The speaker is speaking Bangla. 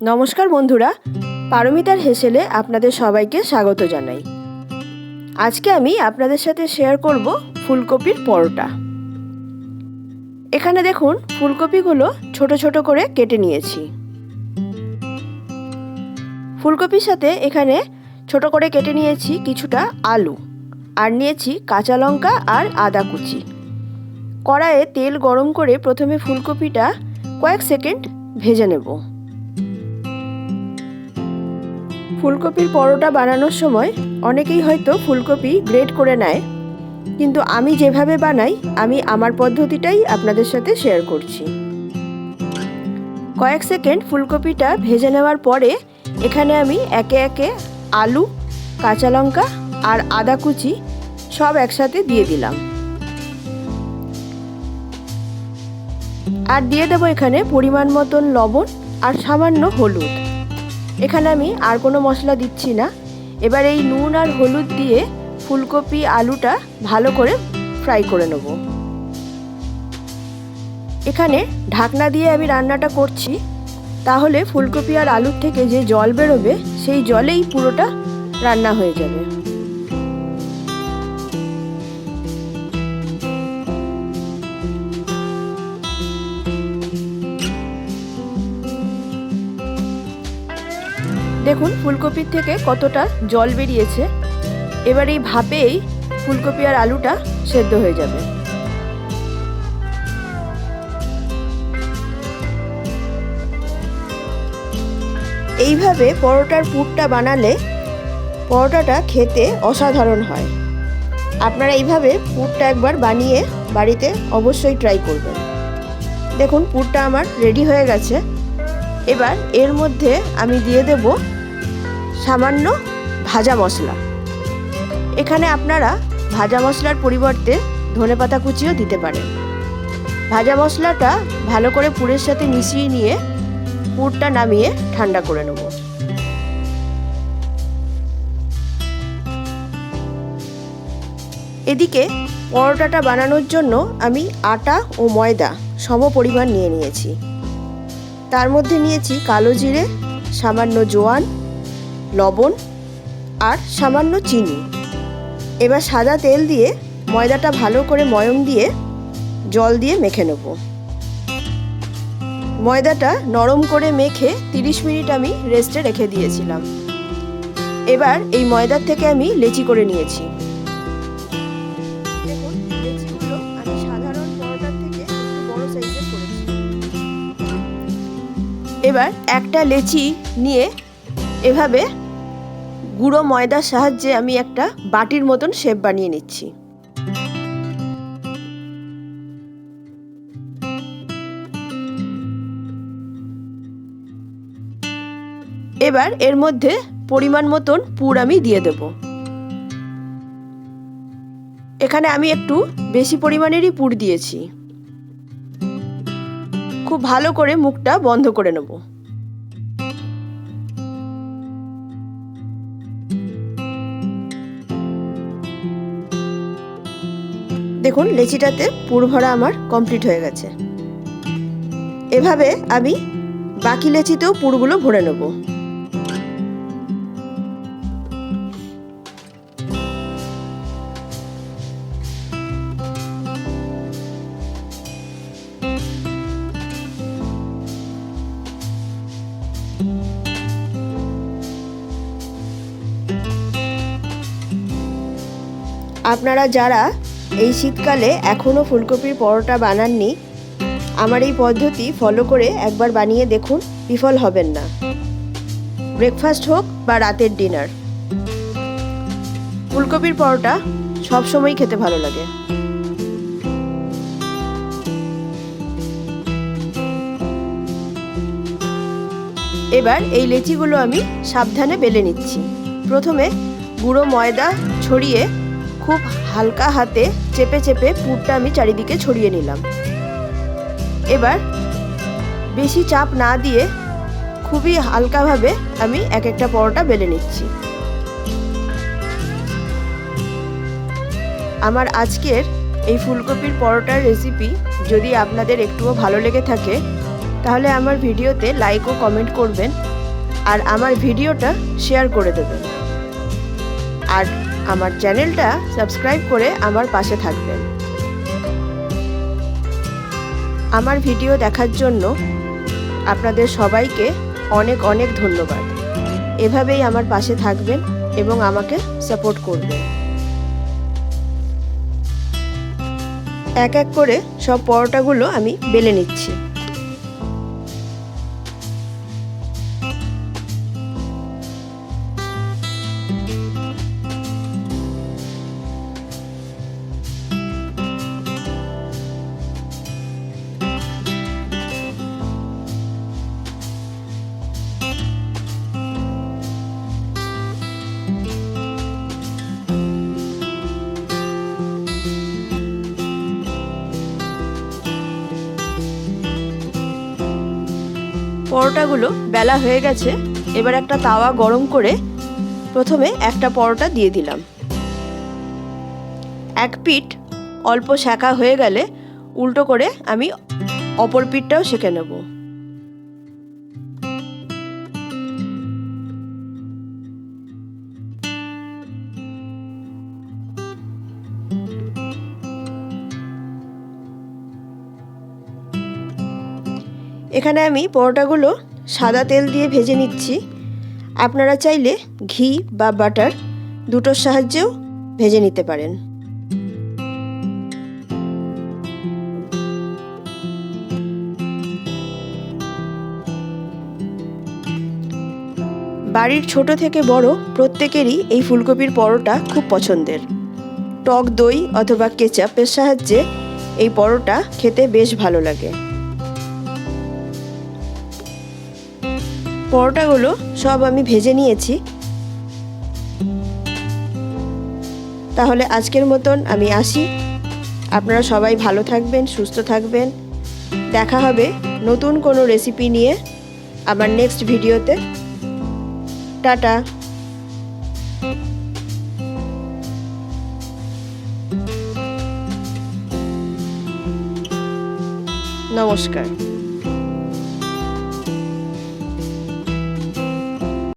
নমস্কার বন্ধুরা, পারমিতার হেসেলে আপনাদের সবাইকে স্বাগত জানাই। আজকে আমি আপনাদের সাথে শেয়ার করব ফুলকপির পরোটা। এখানে দেখুন, ফুলকপিগুলো ছোট ছোট করে কেটে নিয়েছি। ফুলকপির সাথে এখানে ছোট করে কেটে নিয়েছি কিছুটা আলু। আর নিয়েছি কাঁচা লঙ্কা আর আদা কুচি। কড়াইয়ে তেল গরম করে প্রথমে ফুলকপিটা কয়েক সেকেন্ড ভেজে নেব। ফুলকপির পরোটা বানানোর সময় অনেকেই হয়তো ফুলকপি গ্রেট করে নেয়। কিন্তু আমি যেভাবে বানাই, আমি আমার পদ্ধতিটাই আপনাদের সাথে শেয়ার করছি। কয়েক সেকেন্ড ফুলকপিটা ভেজে নেওয়ার পরে এখানে আমি একে একে আলু, কাঁচা লঙ্কা আর আদা কুচি সব একসাথে দিয়ে দিলাম। আর দিয়ে দেবো এখানে পরিমাণ মতন লবণ আর সামান্য হলুদ। এখানে আমি আর কোনো মশলা দিচ্ছি না। এবার এই নুন আর হলুদ দিয়ে ফুলকপি, আলুটা ভালো করে ফ্রাই করে নেব। এখানে ঢাকনা দিয়ে আমি রান্নাটা করছি। তাহলে ফুলকপি আর আলুর থেকে যে জল বেরোবে, সেই জলেই পুরোটা রান্না হয়ে যাবে। দেখুন, ফুলকপির থেকে কতটা জল বেরিয়েছে। এবার এই ভাপেই ফুলকপি আর আলুটা সেদ্ধ হয়ে যাবে। এইভাবে পরোটার পুরটা বানালে পরোটাটা খেতে অসাধারণ হয়। আপনারা এইভাবে পুরটা একবার বানিয়ে বাড়িতে অবশ্যই ট্রাই করবেন। দেখুন, পুরটা আমার রেডি হয়ে গেছে। এবার এর মধ্যে আমি দিয়ে দেব সামান্য ভাজা মশলা। এখানে আপনারা ভাজা মশলার পরিবর্তে ধনেপাতা কুচিও দিতে পারেন। ভাজা মশলাটা ভালো করে পুরের সাথে মিশিয়ে নিয়ে পুরটা নামিয়ে ঠান্ডা করে নেব। এদিকে পরোটাটা বানানোর জন্য আমি আটা ও ময়দা সম পরিমাণ নিয়ে নিয়েছি। তার মধ্যে নিয়েছি কালো জিরে, সামান্য জোয়ান লবণ আর সামান্য চিনি। এবার সাদা তেল দিয়ে ময়দাটা ভালো করে ময়ম দিয়ে জল দিয়ে মেখে নেব। ময়দাটা নরম করে মেখে 30 মিনিট আমি রেস্টে রেখে দিয়েছিলাম। এবার এই ময়দার থেকে আমি লেচি করে নিয়েছি। এবার একটা লেচি নিয়ে এভাবে গুঁড়ো ময়দার সাহায্যে আমি একটা বাটির মতন শেপ বানিয়ে নিচ্ছি। এবার এর মধ্যে পরিমাণ মতন পুর আমি দিয়ে দেব। এখানে আমি একটু বেশি পরিমাণেরই পুর দিয়েছি। খুব ভালো করে মুখটা বন্ধ করে নেব। দেখুন, লেচিটাতে পুর ভরা আমার কমপ্লিট হয়ে গেছে। এভাবে আমি বাকি লেচিতেও পুরগুলো ভরে নেব। আপনারা যারা এই শীতকালে এখনও ফুলকপির পরোটা বানাননি। আমার এই পদ্ধতি ফলো করে একবার বানিয়ে দেখুন, বিফল হবেন না। ব্রেকফাস্ট হোক বা রাতের ডিনার ফুলকপির পরোটা সবসময় খেতে ভালো লাগে। এবার এই লেচিগুলো আমি সাবধানে বেলে নিচ্ছি। প্রথমে গুঁড়ো ময়দা ছড়িয়ে খুব হালকা হাতে চেপে চেপে পুরটা আমি চারিদিকে ছড়িয়ে নিলাম। এবার বেশি চাপ না দিয়ে খুবই হালকাভাবে আমি এক একটা পরোটা বেলে নিচ্ছি। আমার আজকের এই ফুলকপির পরোটার রেসিপি যদি আপনাদের একটুও ভালো লেগে থাকে, তাহলে আমার ভিডিওতে লাইক ও কমেন্ট করবেন আর আমার ভিডিওটা শেয়ার করে দেবেন। আর আমার চ্যানেলটা সাবস্ক্রাইব করে আমার পাশে থাকবেন। আমার ভিডিও দেখার জন্য আপনাদের সবাইকে অনেক অনেক ধন্যবাদ। এভাবেই আমার পাশে থাকবেন এবং আমাকে সাপোর্ট করবেন। এক এক করে সব পরোটাগুলো আমি বেলে নিচ্ছি। পরোটাগুলো বেলা হয়ে গেছে, এবার একটা তাওয়া গরম করে প্রথমে একটা পরোটা দিয়ে দিলাম। এক পিঠ অল্প শাঁকা হয়ে গেলে উল্টো করে আমি অপর পিঠটাও সেঁকে নেব। এখানে আমি পরোটাগুলো সাদা তেল দিয়ে ভেজে নিচ্ছি। আপনারা চাইলে ঘি বা বাটার দুটোর সাহায্যেও ভেজে নিতে পারেন। বাড়ির ছোট থেকে বড় প্রত্যেকেরই এই ফুলকপির পরোটা খুব পছন্দের। টক দই অথবা কেচাপের সাহায্যে এই পরোটা খেতে বেশ ভালো লাগে। পরোটাগুলো সব আমি ভেজে নিয়েছি। তাহলে আজকের মতন আমি আসি। আপনারা সবাই ভালো থাকবেন, সুস্থ থাকবেন। দেখা হবে নতুন কোনো রেসিপি নিয়ে আমার নেক্সট ভিডিওতে। টাটা। নমস্কার।